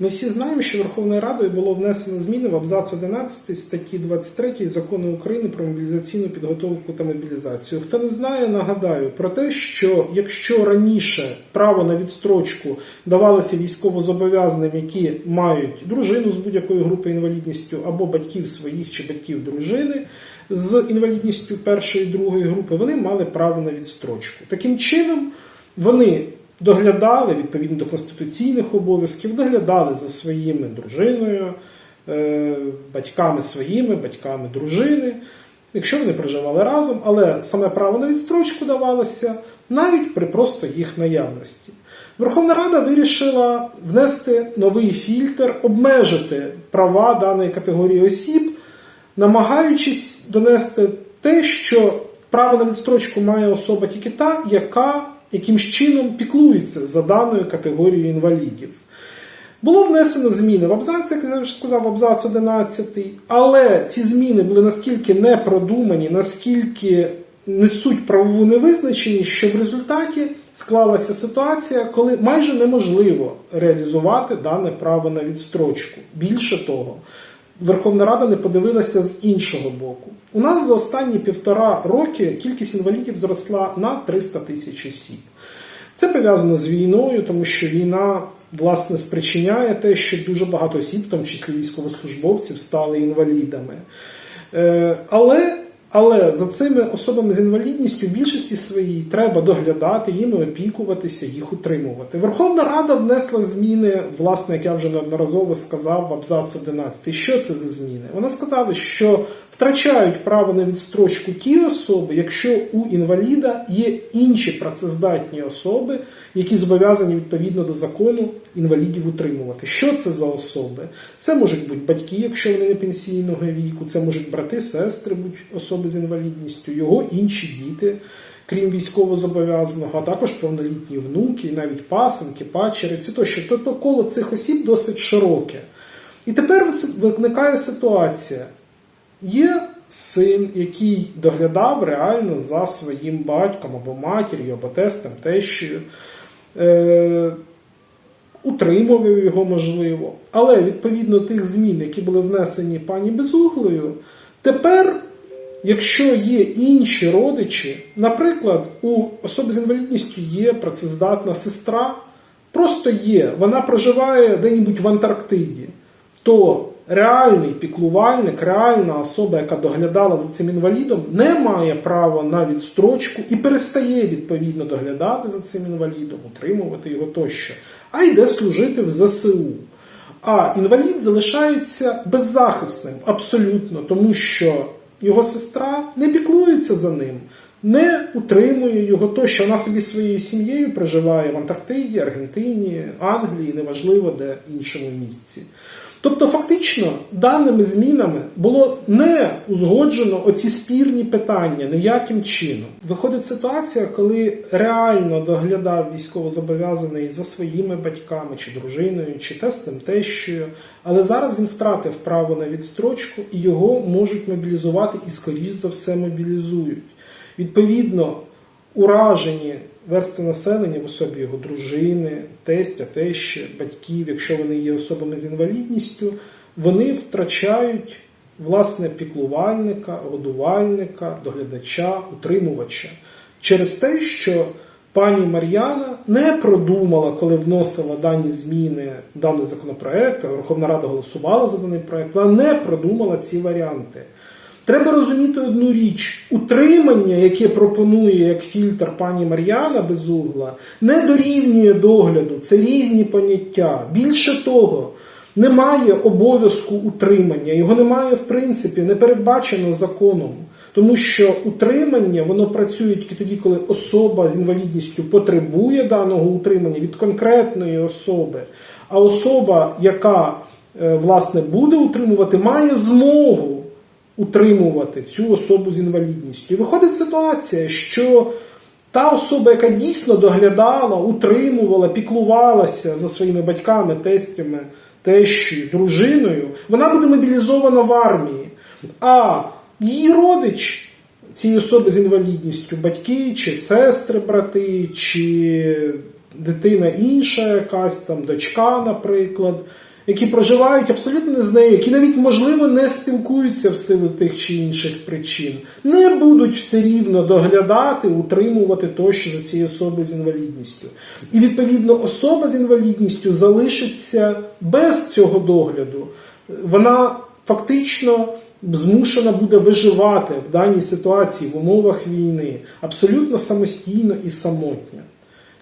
Ми всі знаємо, що Верховною Радою було внесено зміни в абзац 11 статті 23 закону України про мобілізаційну підготовку та мобілізацію. Хто не знає, нагадаю про те, що якщо раніше право на відстрочку давалося військовозобов'язаним, які мають дружину з будь-якої групи інвалідністю або батьків своїх чи батьків дружини з інвалідністю першої другої групи, вони мали право на відстрочку. Таким чином, вони доглядали відповідно до конституційних обов'язків, доглядали за своїми дружиною, е, батьками своїми, батьками дружини, якщо вони проживали разом, але саме право на відстрочку давалося навіть при просто їх наявності. Верховна Рада вирішила внести новий фільтр, обмежити права даної категорії осіб, намагаючись донести те, що право на відстрочку має особа тільки та, яка якимсь чином піклується за даною категорією інвалідів. Було внесено зміни в абзац, як я вже сказав, абзац 11, але ці зміни були наскільки непродумані, наскільки несуть правову невизначеність, що в результаті склалася ситуація, коли майже неможливо реалізувати дане право на відстрочку. Більше того, Верховна Рада не подивилася з іншого боку. У нас за останні півтора роки кількість інвалідів зросла на 300 тисяч осіб. Це пов'язано з війною, тому що війна власне спричиняє те, що дуже багато осіб, в тому числі військовослужбовців, стали інвалідами. Е, Але але за цими особами з інвалідністю в більшості своїй треба доглядати, їми опікуватися, їх утримувати. Верховна Рада внесла зміни, власне, як я вже неодноразово сказав, в абзац 11. Що це за зміни? Вона сказала, що втрачають право на відстрочку ті особи, якщо у інваліда є інші працездатні особи, які зобов'язані відповідно до закону інвалідів утримувати. Що це за особи? Це можуть бути батьки, якщо вони не пенсійного віку, це можуть брати, сестри, будь особи з інвалідністю, його інші діти. Крім військовозобов'язаного, а також повнолітні внуки, і навіть пасенки, пачериці тощо. Тобто коло цих осіб досить широке. І тепер виникає ситуація. Є син, який доглядав реально за своїм батьком або матір'ю, або тестем, тещою, е, утримував його можливо. Але відповідно тих змін, які були внесені пані Безуглою, тепер, якщо є інші родичі, наприклад, у особи з інвалідністю є працездатна сестра, просто є, вона проживає де-небудь в Антарктиді, то реальний піклувальник, реальна особа, яка доглядала за цим інвалідом, не має права на відстрочку і перестає відповідно доглядати за цим інвалідом, утримувати його тощо, а йде служити в ЗСУ. А інвалід залишається беззахисним абсолютно, тому що його сестра не піклується за ним, не утримує його тощо. Вона собі своєю сім'єю проживає в Антарктиді, Аргентині, Англії, неважливо де іншому місці. Тобто, фактично, даними змінами було не узгоджено оці спірні питання ніяким чином. Виходить ситуація, коли реально доглядав військовозобов'язаний за своїми батьками чи дружиною, чи тестем тещою, але зараз він втратив право на відстрочку і його можуть мобілізувати і, скоріш за все, мобілізують. Відповідно, уражені версти населення в особі його дружини, тестя, тещі, батьків, якщо вони є особами з інвалідністю, вони втрачають власне піклувальника, годувальника, доглядача, утримувача через те, що пані Мар'яна не продумала, коли вносила дані зміни даний законопроект, Верховна Рада голосувала за даний проект, вона не продумала ці варіанти. Треба розуміти одну річ: утримання, яке пропонує як фільтр пані Мар'яна Безугла, не дорівнює догляду. Це різні поняття. Більше того, немає обов'язку утримання, його немає в принципі, не передбачено законом. Тому що утримання воно працює тільки тоді, коли особа з інвалідністю потребує даного утримання від конкретної особи, а особа, яка е, власне буде утримувати, має змогу утримувати цю особу з інвалідністю. І виходить ситуація, що та особа, яка дійсно доглядала, утримувала, піклувалася за своїми батьками, тестями, тещою, дружиною, вона буде мобілізована в армії. А її родич цієї особи з інвалідністю, батьки, чи сестри, брати, чи дитина інша, якась там дочка, наприклад які проживають абсолютно не з нею, які навіть можливо не спілкуються в силу тих чи інших причин, не будуть все рівно доглядати, утримувати тощо за цією особою з інвалідністю. І відповідно особа з інвалідністю залишиться без цього догляду. Вона фактично змушена буде виживати в даній ситуації в умовах війни абсолютно самостійно і самотньо.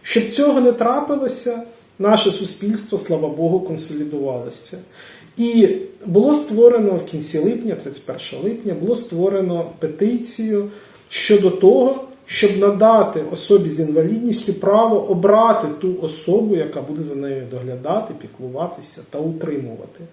Щоб цього не трапилося, наше суспільство, слава Богу, консолідувалося. І було створено в кінці липня, 31 липня, було створено петицію щодо того, щоб надати особі з інвалідністю право обрати ту особу, яка буде за нею доглядати, піклуватися та утримувати.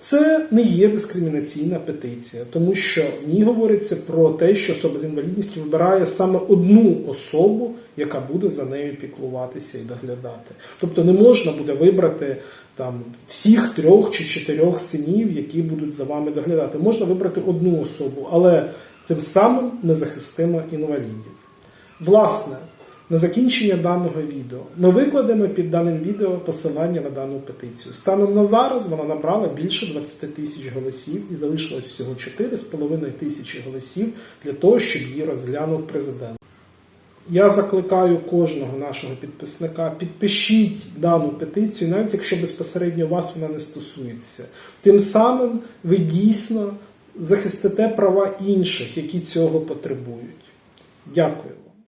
Це не є дискримінаційна петиція, тому що в ній говориться про те, що особа з інвалідністю вибирає саме одну особу, яка буде за нею піклуватися і доглядати. Тобто не можна буде вибрати там всіх трьох чи чотирьох синів, які будуть за вами доглядати. Можна вибрати одну особу, але тим самим не захистимо інвалідів. Власне, на закінчення даного відео ми викладемо під даним відео посилання на дану петицію. Станом на зараз вона набрала більше 20 тисяч голосів і залишилось всього 4,5 тисячі голосів для того, щоб її розглянув президент. Я закликаю кожного нашого підписника, підпишіть дану петицію, навіть якщо безпосередньо вас вона не стосується. Тим самим ви дійсно захистите права інших, які цього потребують. Дякую.